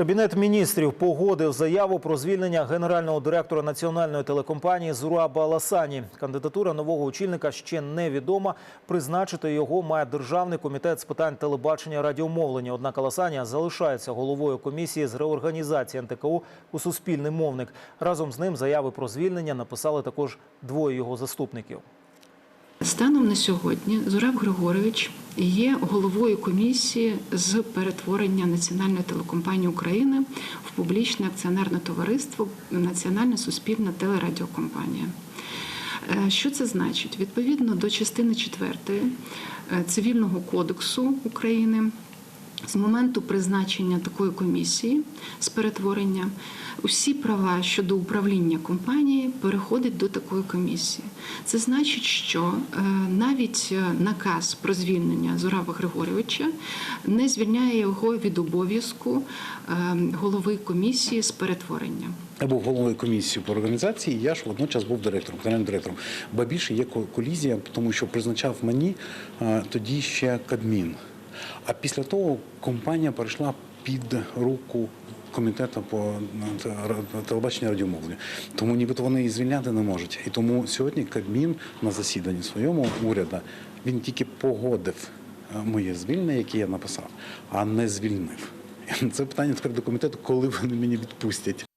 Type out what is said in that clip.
Кабінет міністрів погодив заяву про звільнення генерального директора національної телекомпанії Зураба Аласані. Кандидатура нового очільника ще невідома. Призначити його має державний комітет з питань телебачення радіомовлення. Однак Аласані залишається головою комісії з реорганізації НТКУ у суспільний мовник. Разом з ним заяви про звільнення написали також двоє його заступників. Станом на сьогодні Зураб Григорович є головою комісії з перетворення Національної телекомпанії України в публічне акціонерне товариство Національна суспільна телерадіокомпанія. Е, Що це значить? Відповідно до частини 4 Цивільного кодексу України. З моменту призначення такої комісії з перетворення усі права щодо управління компанією переходять до такої комісії. Це значить, що е, навіть е, наказ про звільнення Зураба Григорьовича не звільняє його від обов'язку е, голови комісії з перетворення. Я був головою комісії по організації, я ж водночас був директором, генеральним директором. Ба більше є ко- колізія, тому що призначав мені тоді ще Кадмін. А після того компанія перейшла під руку комітету по телебаченню і радіомовленню. Тому нібито вони її звільняти не можуть. І тому сьогодні Кадмін на засіданні своєму уряду він тільки погодив е, моє звільнення, яке я написав, а не звільнив. Це питання тепер до комітету, коли вони мені відпустять.